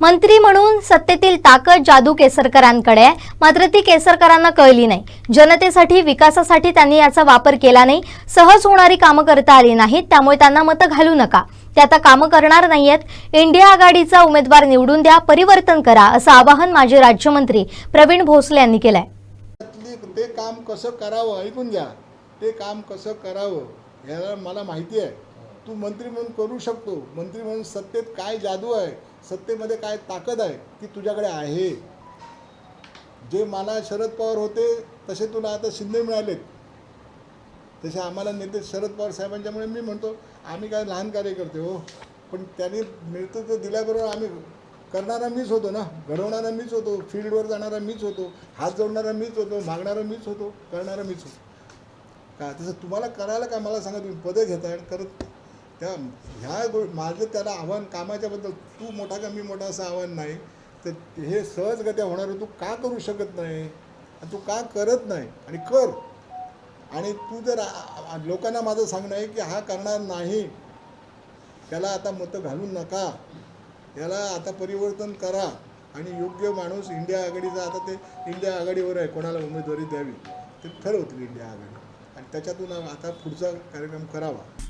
मंत्री म्हणून सत्तेतील ताकद जादू केसरकरांकडे आहे. मात्र ती केसरकरांना कळली नाही. जनतेसाठी विकासासाठी त्यांनी याचा वापर केला नाही. सहज होणारी कामं करता आली नाहीत. त्यामुळे त्यांना मतं घालू नका. ते आता कामं करणार नाहीयेत. इंडिया आघाडीचा उमेदवार निवडून द्या परिवर्तन करा असं आवाहन माजी राज्यमंत्री प्रवीण भोसले यांनी केलंय. ते काम कसं करावं ऐकून घ्या. ते काम कसं करावं ह्याला मला माहिती आहे. तू मंत्री म्हणून करू शकतो. मंत्री म्हणून सत्तेत काय जादू आहे? सत्तेमध्ये काय ताकद आहे? ती तुझ्याकडे आहे. जे मला शरद पवार होते तसे तुला आता शिंदे मिळालेत. तसे आम्हाला नेते शरद पवार साहेबांच्यामुळे मी म्हणतो आम्ही काय लहान कार्यकर्ते हो. पण त्यांनी नेतृत्व दिल्याबरोबर आम्ही करणारा मीच होतो ना. घडवणारा मीच होतो. फील्डवर जाणारा मीच होतो. हात जोडणारा मीच होतो. मागणारा मीच होतो. करणारा मीच होतो. का? तसं तुम्हाला करायला काय? मला सांगा तुम्ही पदं घेताय आणि करत त्या ह्या गो माझं त्याला आव्हान कामाच्याबद्दल तू मोठा का मी मोठा असं आव्हान नाही. तर हे सहजगत्या होणार आहे. तू का करू शकत नाही? आणि तू का करत नाही? आणि कर. आणि तू जर लोकांना माझं सांगणं आहे की हा करणार नाही त्याला आता मतं घालू नका. याला आता परिवर्तन करा. आणि योग्य माणूस इंडिया आघाडीचा आता ते इंडिया आघाडीवर आहे कोणाला उमेदवारी द्यावी? ते ठरवतील इंडिया आघाडी. आणि त्याच्यातून आता पुढचा कार्यक्रम करावा.